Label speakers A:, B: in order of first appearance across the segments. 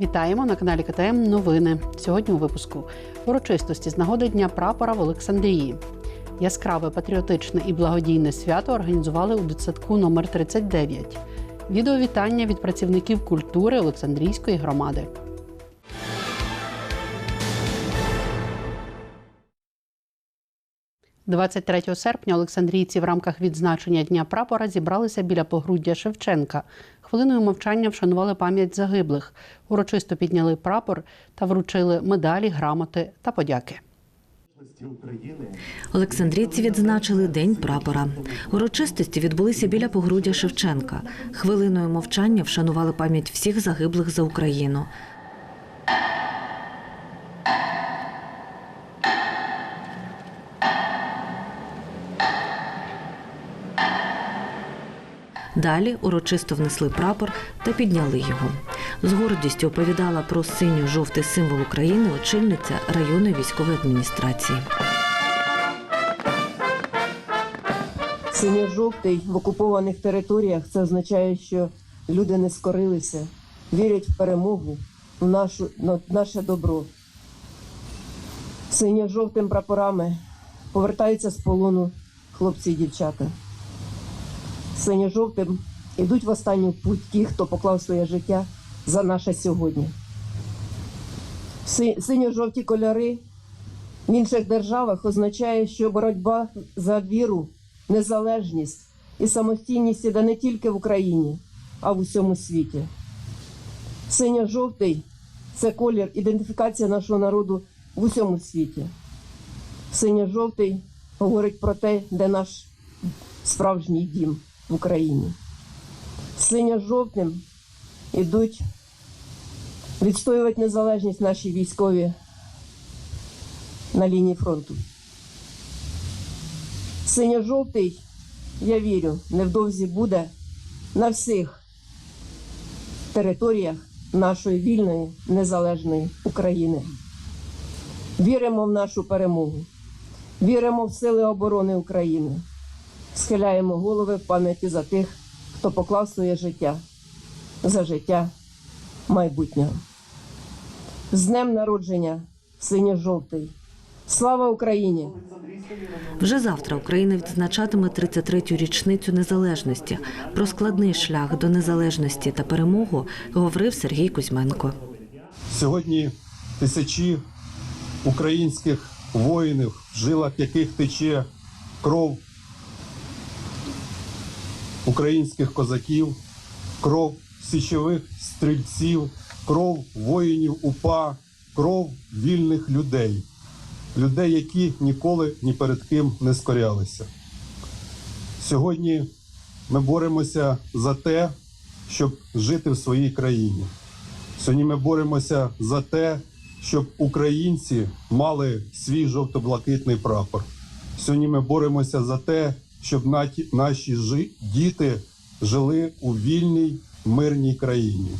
A: Вітаємо на каналі КТМ Новини. Сьогодні у випуску урочистості з нагоди Дня прапора в Олександрії. Яскраве патріотичне і благодійне свято організували у дитсадку номер 39. Відеовітання від працівників культури Олександрійської громади. – 23 серпня Олександрійці в рамках відзначення Дня прапора зібралися біля погруддя Шевченка. Хвилиною мовчання вшанували пам'ять загиблих, урочисто підняли прапор та вручили медалі, грамоти та подяки.
B: Олександрійці відзначили День прапора. Урочистості відбулися біля погруддя Шевченка. Хвилиною мовчання вшанували пам'ять всіх загиблих за Україну. Далі урочисто внесли прапор та підняли його. З гордістю оповідала про синьо-жовтий символ України очільниця районної військової адміністрації.
C: Синьо-жовтий в окупованих територіях це означає, що люди не скорилися, вірять в перемогу, в нашу, на наше добро. Синьо-жовтим прапорами повертаються з полону хлопці і дівчата. Синьо-жовтим ідуть в останню путь ті, хто поклав своє життя за наше сьогодні. Синьо-жовті кольори в інших державах означає, що боротьба за віру, незалежність і самостійність іде не тільки в Україні, а в усьому світі. Синьо-жовтий це колір, ідентифікація нашого народу в усьому світі. Синьо-жовтий говорить про те, де наш справжній дім в Україні. Синьо-жовтим ідуть відстоювати незалежність наші військові на лінії фронту. Синьо-жовтий, я вірю, невдовзі буде на всіх територіях нашої вільної незалежної України. Віримо в нашу перемогу, віримо в сили оборони України, схиляємо голови в пам'яті за тих, хто поклав своє життя за життя майбутнього. З днем народження, синьо-жовтий. Слава Україні!
B: Вже завтра Україна відзначатиме 33-ю річницю незалежності. Про складний шлях до незалежності та перемогу говорив Сергій Кузьменко.
D: Сьогодні тисячі українських воїнів, в жилах яких тече кров українських козаків, кров січових стрільців, кров воїнів УПА, кров вільних людей, людей, які ніколи ні перед ким не скорялися. Сьогодні ми боремося за те, щоб жити в своїй країні. Сьогодні ми боремося за те, щоб українці мали свій жовто-блакитний прапор. Сьогодні ми боремося за те, щоб наші діти жили у вільній мирній країні.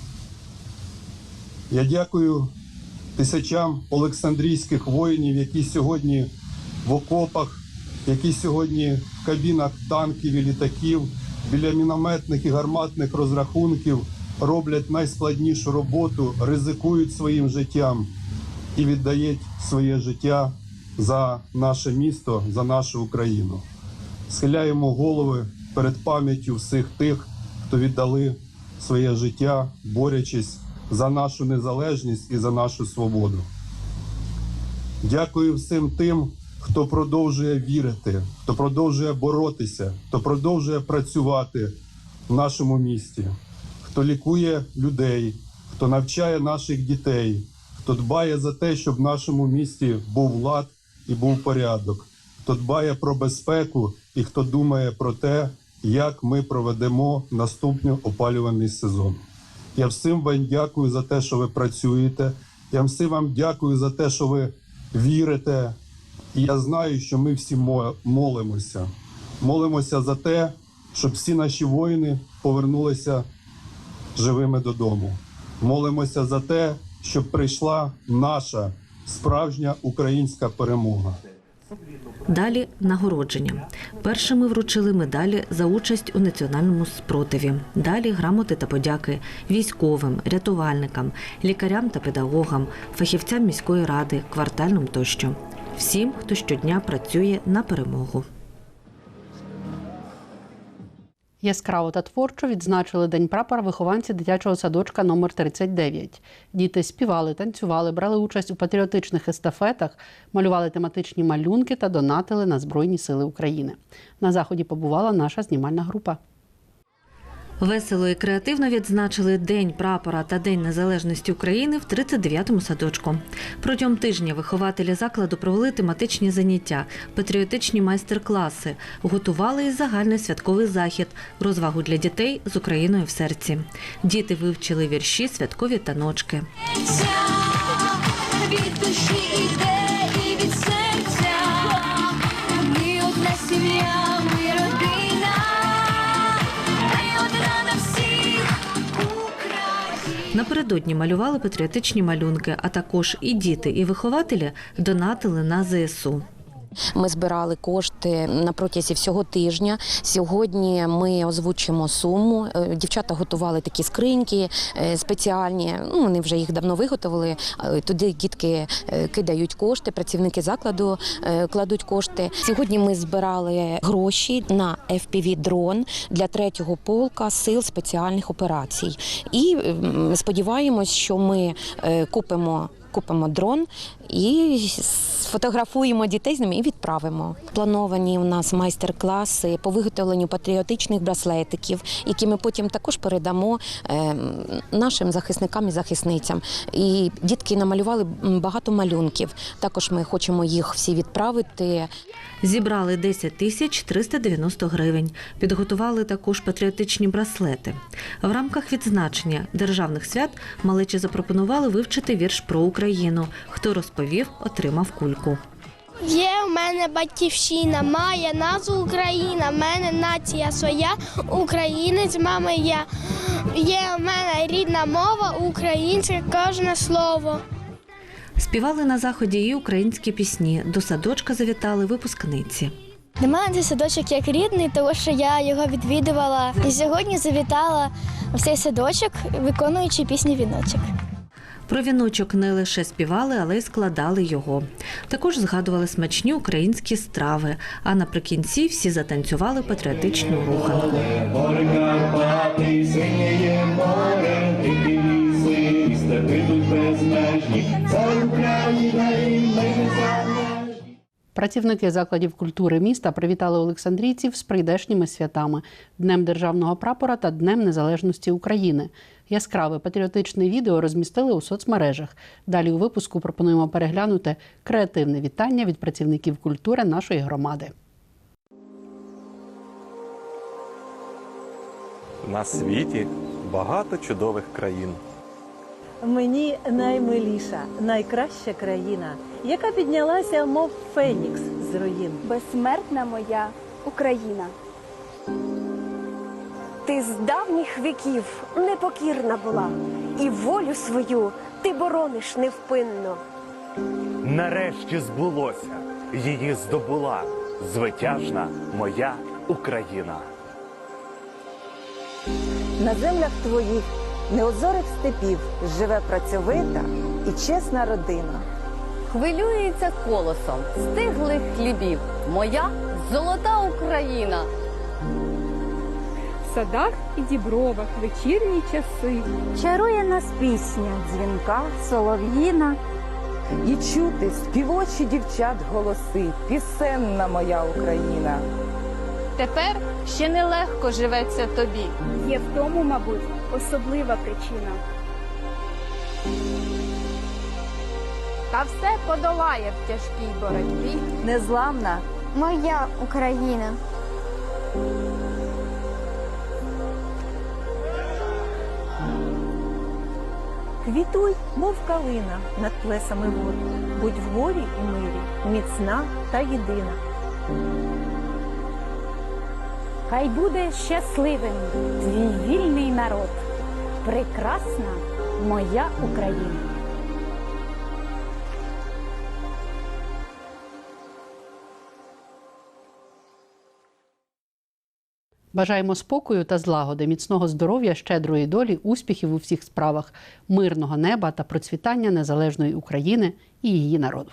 D: Я дякую тисячам олександрійських воїнів, які сьогодні в окопах, які сьогодні в кабінах танків і літаків, біля мінометних і гарматних розрахунків роблять найскладнішу роботу, ризикують своїм життям і віддають своє життя за наше місто, за нашу Україну. Схиляємо голови перед пам'яттю всіх тих, хто віддали своє життя, борючись за нашу незалежність і за нашу свободу. Дякую всім тим, хто продовжує вірити, хто продовжує боротися, хто продовжує працювати в нашому місті, хто лікує людей, хто навчає наших дітей, хто дбає за те, щоб в нашому місті був лад і був порядок, хто дбає про безпеку і хто думає про те, як ми проведемо наступний опалювальний сезон. Я всім вам дякую за те, що ви працюєте. Я всім вам дякую за те, що ви вірите. І я знаю, що ми всі молимося. Молимося за те, щоб всі наші воїни повернулися живими додому. Молимося за те, щоб прийшла наша справжня українська перемога.
B: Далі нагородження. Першими вручили медалі за участь у національному спротиві. Далі грамоти та подяки військовим, рятувальникам, лікарям та педагогам, фахівцям міської ради, квартальним тощо. Всім, хто щодня працює на перемогу.
A: Яскраво та творчо відзначили День прапора вихованці дитячого садочка номер 39. Діти співали, танцювали, брали участь у патріотичних естафетах, малювали тематичні малюнки та донатили на Збройні Сили України. На заході побувала наша знімальна група.
B: Весело і креативно відзначили День прапора та День незалежності України в 39-му садочку. Протягом тижня вихователі закладу провели тематичні заняття, патріотичні майстер-класи, готували і загальний святковий захід, розвагу для дітей з Україною в серці. Діти вивчили вірші, святкові таночки.
E: від душі іде
B: Напередодні малювали патріотичні малюнки, а також і діти, і вихователі донатили на ЗСУ.
F: Ми збирали кошти на протязі всього тижня. Сьогодні ми озвучимо суму. Е, Дівчата готували такі скриньки е, спеціальні. Ну вони вже їх давно виготовили. Е, Туди дітки кидають кошти, працівники закладу кладуть кошти. Сьогодні ми збирали гроші на fpv дрон для третього полка сил спеціальних операцій. І сподіваємось, що ми купимо. Купимо дрон і сфотографуємо дітей з ними і відправимо. Плановані у нас майстер-класи по виготовленню патріотичних браслетиків, які ми потім також передамо е, нашим захисникам і захисницям. І дітки намалювали багато малюнків. Також ми хочемо їх всі відправити.
B: Зібрали 10 тисяч 390 гривень. Підготували також патріотичні браслети. В рамках відзначення державних свят малечі запропонували вивчити вірш про Україну. Хто розповів, отримав кульку.
G: Є в мене батьківщина, має назву Україна, в мене нація своя, українець, мама я. Є в мене рідна мова, українське кожне слово.
B: Співали на заході і українські пісні. До садочка завітали випускниці.
G: Для мене цей садочок як рідний, тому що я його відвідувала і сьогодні завітала в цей садочок, виконуючи пісню віночок.
B: Про віночок не лише співали, але й складали його. Також згадували смачні українські страви. А наприкінці всі затанцювали патріотичну руханку.
H: Море, Україна і.
A: Працівники закладів культури міста привітали олександрійців з прийдешніми святами Днем Державного прапора та Днем Незалежності України. Яскраве патріотичне відео розмістили у соцмережах. Далі у випуску пропонуємо переглянути креативне вітання від працівників культури нашої громади.
I: На світі багато чудових країн.
J: Мені наймиліша, найкраща країна, яка піднялася, мов фенікс з руїн.
K: безсмертна моя Україна. Ти з давніх віків непокірна була, і волю свою ти борониш невпинно.
L: Нарешті збулося, її здобула звитяжна моя Україна.
J: На землях твоїх неозорих степів живе працьовита і чесна родина.
K: Хвилюється колосом стиглих хлібів. Моя золота Україна.
E: В садах і дібровах вечірні часи.
K: Чарує нас пісня, дзвінка, солов'їна.
J: І чути співочі дівчат голоси, пісенна моя Україна.
G: Тепер ще нелегко живеться тобі.
K: Є в тому, мабуть, особлива причина.
G: Та все подолає в тяжкій боротьбі.
J: Незламна
G: Моя Україна.
J: Квітуй, мов калина над плесами вод, будь в горі і мирі, міцна та єдина.
K: Хай буде щасливим твій вільний народ, прекрасна моя Україна.
A: Бажаємо спокою та злагоди, міцного здоров'я, щедрої долі, успіхів у всіх справах, мирного неба та процвітання незалежної України і її народу.